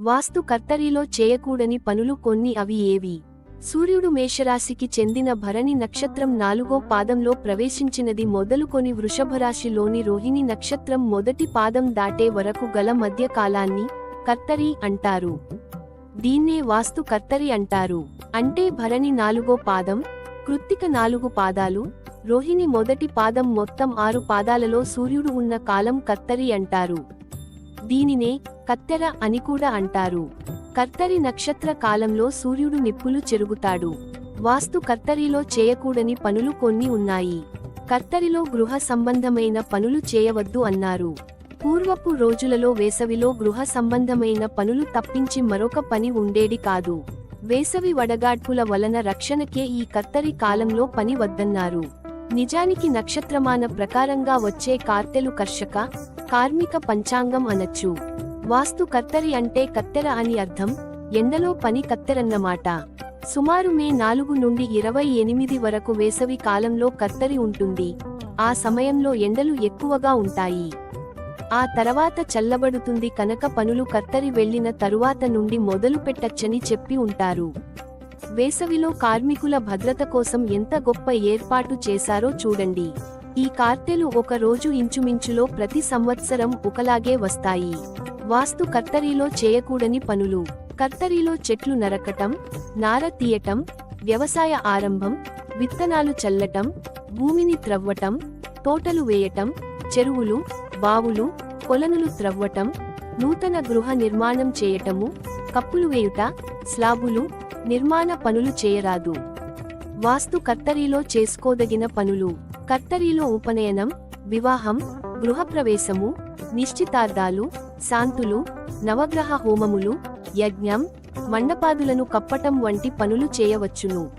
వాస్తు కర్తరిలో చేయకూడని పనులు కొన్ని అవి ఏవి? సూర్యుడు మేషరాశికి చెందిన భరణి నక్షత్రం నాలుగో పాదంలో ప్రవేశించినది మొదలుకొని వృషభరాశిలోని రోహిణి నక్షత్రం మొదటి పాదం దాటే వరకు గల మధ్య కాలాన్ని కర్తరి అంటారు. దీన్నే వాస్తు కర్తరి అంటారు. అంటే భరణి నాలుగో పాదం కృత్తిక నాలుగు పాదాలు రోహిణి మొదటి పాదం మొత్తం ఆరు పాదాలలో సూర్యుడు ఉన్న కాలం కత్తరి అంటారు. దీనినే కత్తెర అని కూడా అంటారు. కర్తరి నక్షత్ర కాలంలో సూర్యుడు నిప్పులు చెరుగుతాడు. వాస్తు కర్తరిలో చేయకూడని పనులు కొన్ని ఉన్నాయి. కర్తరిలో గృహ సంబంధమైన పనులు చేయవద్దు అన్నారు. పూర్వపు రోజులలో వేసవిలో గృహ సంబంధమైన పనులు తప్పించి మరొక పని ఉండేది కాదు. వేసవి వడగాడ్పుల వలన రక్షణకే ఈ కత్తరి కాలంలో పని వద్దన్నారు. నిజానికి నక్షత్రమాన ప్రకారంగా వచ్చే కార్తెలు కర్షక కార్మిక పంచాంగం అనొచ్చు. వాస్తు కత్తెరి అంటే కత్తెర అని అర్థం ఎండలో పని కత్తెరన్నమాట. సుమారు మే నాలుగు నుండి ఇరవై ఎనిమిది వరకు వేసవి కాలంలో కత్తెరి ఉంటుంది. ఆ సమయంలో ఎండలు ఎక్కువగా ఉంటాయి. ఆ తర్వాత చల్లబడుతుంది కనుక పనులు కత్తరి వెళ్ళిన తరువాత నుండి మొదలు పెట్టచ్చని చెప్పి ఉంటారు. వేసవిలో కార్మికుల భద్రత కోసం ఎంత గొప్ప ఏర్పాటు చేశారో చూడండి. ఈ కార్తెలు ఒక రోజు ఇంచుమించులో ప్రతి సంవత్సరం ఒకలాగే వస్తాయి. వాస్తు కర్తరీలో చేయకూడని పనులు. కర్తరీలో చెట్లు నరకటం నార తీయటం వ్యవసాయ ఆరంభం విత్తనాలు చల్లటం భూమిని త్రవ్వటం తోటలు వేయటం చెరువులు బావులు కొలనులు త్రవ్వటం నూతన గృహ నిర్మాణం చేయటము కప్పులు వేయుట స్లాబులు నిర్మాణ పనులు చేయరాదు. వాస్తు కత్తరీలో చేసుకోదగిన పనులు. కత్తరీలో ఉపనయనం వివాహం గృహప్రవేశము నిశ్చితార్థాలు శాంతులు నవగ్రహ హోమములు యజ్ఞం మండపాదులను కప్పటం వంటి పనులు చేయవచ్చును.